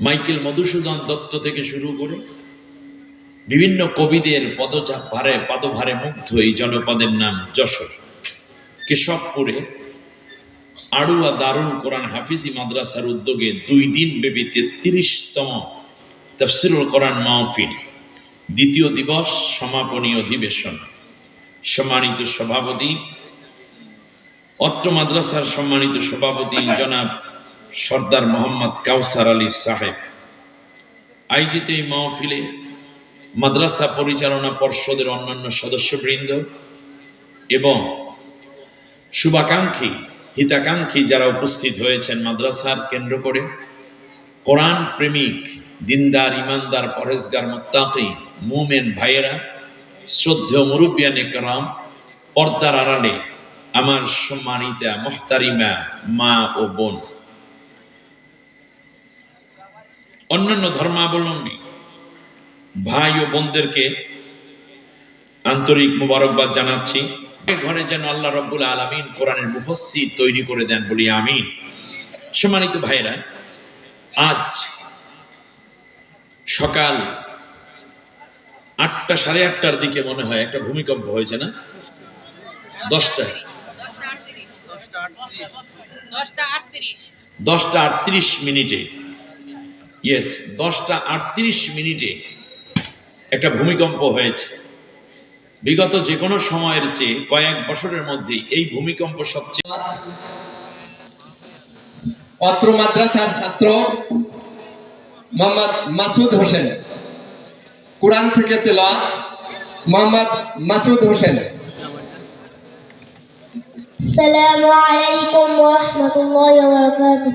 Michael Madhusudan Dutta থেকে শুরু করে বিভিন্ন কবিদের পদচাপ ভারে, পাদভারে মুগ্ধ এই জনপদের নাম যশোর। কেশবপুরে আড়ুয়া দারুল কোরআন হাফিজি মাদ্রাসার উদ্যোগে দুই দিন ব্যাপী তেত্রিশতম তফসিরুল কোরআন মাহফিল, দ্বিতীয় দিবস সমাপনী অধিবেশন। সম্মানিত সভাপতি, অত্র মাদ্রাসার সম্মানিত সভাপতি জনাব সর্দার মোহাম্মদ কাউসার আলী সাহেব। আয়োজিত এই মাহফিলে মাদ্রাসা পরিচালনা পর্ষদের অন্যান্য সদস্যবৃন্দ এবং শুভাকাঙ্ক্ষী, হিতাকাঙ্ক্ষী যারা উপস্থিত হয়েছেন মাদ্রাসার কেন্দ্র করে কোরআন প্রেমিক, দিনদার, ইমানদার পরেজগার মোত্তাকি, মুমেন ভাইয়েরা, শ্রদ্ধেয় মুরব্বিয়ানে কারাম পর্দার আড়ালে আমার সম্মানিতা, মোহতারিমা মা ও বোন। অন্যান্য ধর্মাবলম্বী ভাই ও বোনদেরকে আন্তরিক মোবারকবাদ জানাচ্ছি। ঘরে যেন আল্লাহ রব্বুল আলমিন কোরআনের মুফসি তৈরি করে দেন বলি আমিন। সম্মানিত ভাইরা আজ সকাল আটটা সাড়ে আটটার দিকে মনে হয় একটা ভূমিকম্প হয়েছে না? দশটায়। দশটা দশটা আটত্রিশ মিনিটে। ইয়েস দশটা আটত্রিশ মিনিটে একটা ভূমিকম্প হয়েছে বিগত যে কোনো সময়ের চেয়ে কয়েক বছরের মধ্যে এই ভূমিকম্প সবচেয়ে অত্র মাদ্রাসার ছাত্র মোহাম্মদ মাসুদ হোসেন কোরআন থেকে তেলাওয়াত মোহাম্মদ মাসুদ হোসেন السلام عليكم ورحمة الله وبركاته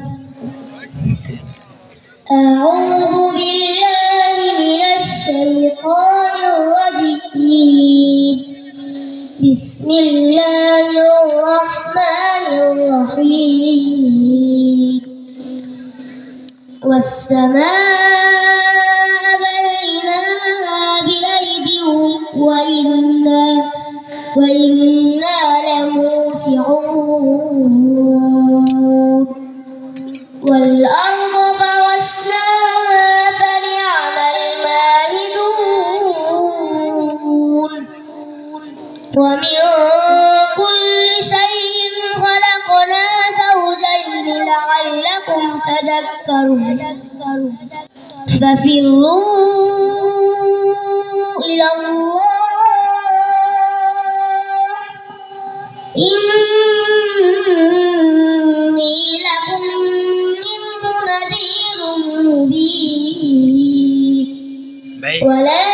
أعوذ بالله من الشيطان الرجيم. بسم الله الرحمن الرحيم. والسماء بنيناها بأيد وإنا وإنا لموسعون. ومن كل شيء خلقنا زوجين لعلكم تذكرون. ففروا إلى الله. إني لكم منه نذير مبين. ولا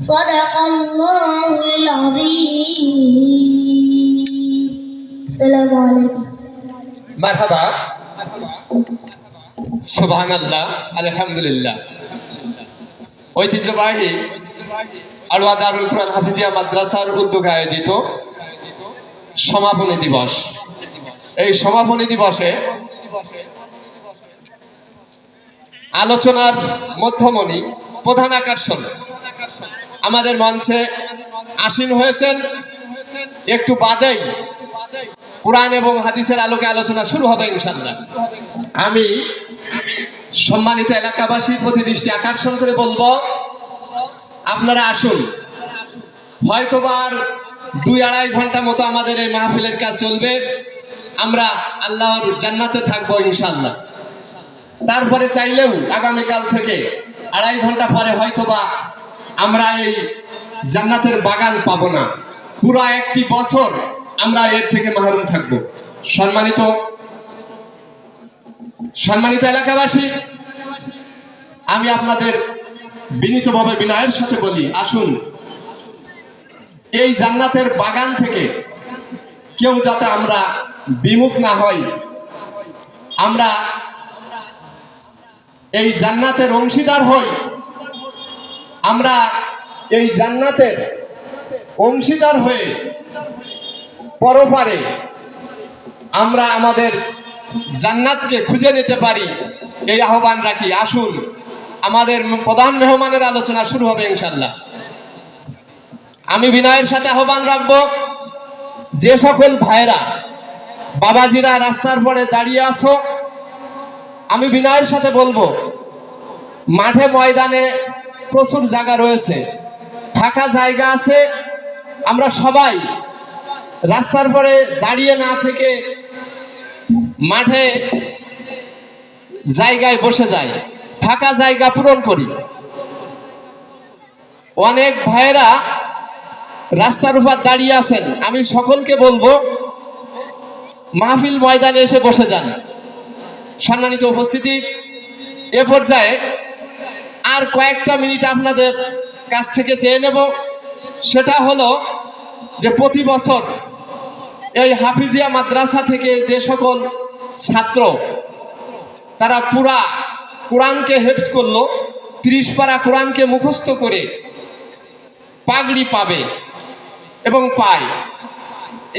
صدق الله العظيم السلام عليكم মারহাবা সুবহান আল্লাহ আলহামদুলিল্লাহ ঐতিহ্যবাহী আলওয়া দারুল কোরআন হাফিজিয়া মাদ্রাসার উদ্যোগে আয়োজিত সমাপনী দিবস এই সমাপনী দিবসে আলোচনার মধ্যমণি প্রধান আকর্ষণ আমাদের মঞ্চে আসীন হয়েছেন। একটু বাদেই কোরআন এবং হাদিসের আলোকে আলোচনা শুরু হবে ইনশাল্লাহ আমি সম্মানিত এলাকাবাসীর প্রতি দৃষ্টি আকর্ষণ করে বলব, আপনারা আসুন। হয়তোবার দুই আড়াই ঘণ্টা মতো আমাদের এই মাহফিলের কাজ চলবে। আমরা আল্লাহর জান্নাতে থাকব ইনশাল্লাহ তারপরে চাইলেও আগামীকাল থেকে আড়াই ঘণ্টা পরে হয়তোবা আমরা এই জান্নাতের বাগান পাবো না। পুরো একটি বছর আমরা এর থেকে মাহরুম থাকব। সম্মানিত সম্মানিত এলাকাবাসী, আমি আপনাদের বিনীতভাবে বিনয়ের সাথে বলি, আসুন, এই জান্নাতের বাগান থেকে কেউ যাতে আমরা বিমুখ না হই, আমরা এই জান্নাতের অংশীদার হই আমরা এই জান্নাতের অংশীদার হয়ে পরপারে আমরা আমাদের জান্নাতকে খুঁজে নিতে পারি। এই আহ্বান রাখি। আসুন, আমাদের প্রধান মেহমানের আলোচনা শুরু হবে ইনশাল্লাহ আমি বিনয়ের সাথে আহ্বান রাখব, যে সকল ভাইরা বাবাজিরা রাস্তার পরে দাঁড়িয়ে আছো, আমি বিনয়ের সাথে বলব, মাঠে ময়দানে প্রচুর জায়গা রয়েছে। ফাঁকা জায়গা আছে। আমরা সবাই রাস্তার পরে দাঁড়িয়ে না থেকে মাঠে জায়গায় বসে যাই। ফাঁকা জায়গা পূরণ করি। অনেক ভাইয়েরা রাস্তার উপর দাঁড়িয়ে আছেন। আমি সকলকে বলব, মাহফিল ময়দানে এসে বসে যান। সম্মানিত উপস্থিতি, এ পর্যায়ে আর কয়েকটা মিনিট আপনাদের কাছ থেকে চেয়ে নেব। সেটা হলো যে প্রতি বছর এই হাফিজিয়া মাদ্রাসা থেকে যে সকল ছাত্র, তারা পুরা কোরআনকে হেফস করল, ত্রিশ পারা কোরআনকে মুখস্থ করে পাগড়ি পাবে এবং পায়।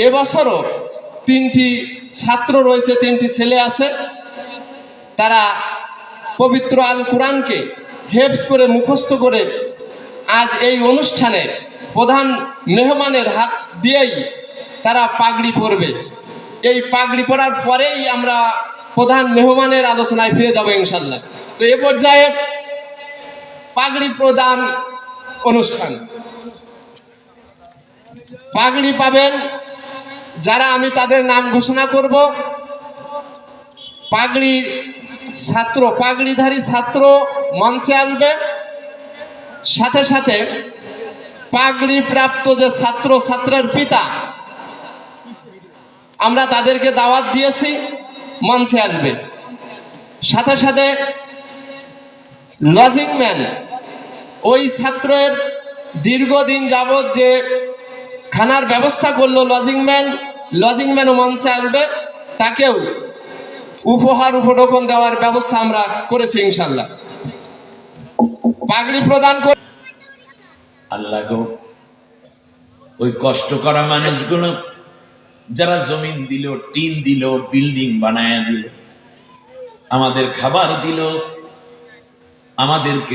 এবছরও তিনটি ছাত্র রয়েছে, তিনটি ছেলে আছে। তারা পবিত্র আল কোরআনকে হেফস করে মুখস্থ করে আজ এই অনুষ্ঠানে প্রধান মেহমানের হাত দিয়েই তারা পাগড়ি পরবে। এই পাগড়ি পরার পরেই আমরা প্রধান মেহমানের আলোচনায় ফিরে যাব ইনশাল্লাহ তো এ পর্যায়ে পাগড়ি প্রদান অনুষ্ঠান। পাগড়ি পাবেন যারা আমি তাদের নাম ঘোষণা করব। পাগড়ি ছাত্র, পাগড়িধারী ছাত্র মঞ্চে আসবে। সাথে সাথে পাগড়ি প্রাপ্ত যে ছাত্র, ছাত্রের পিতা, আমরা তাদেরকে দাওয়াত দিয়েছি, মঞ্চে আসবে। সাথে সাথে লজিং ম্যান, ওই ছাত্রের দীর্ঘদিন যাবৎ যে খানার ব্যবস্থা করল লজিং ম্যান, লজিং ম্যানও মঞ্চে আসবে, তাকেও উপহার, উপঢৌকন দেওয়ার ব্যবস্থা আমরা করেছি ইনশাল্লাহ। পাগড়ি প্রদান করে আল্লাহ গো, ওই কষ্ট করা মানুষগুলো যারা জমিন দিল, টিন দিল, বিল্ডিং বানায় দিল, আমাদের খাবার দিল, আমাদেরকে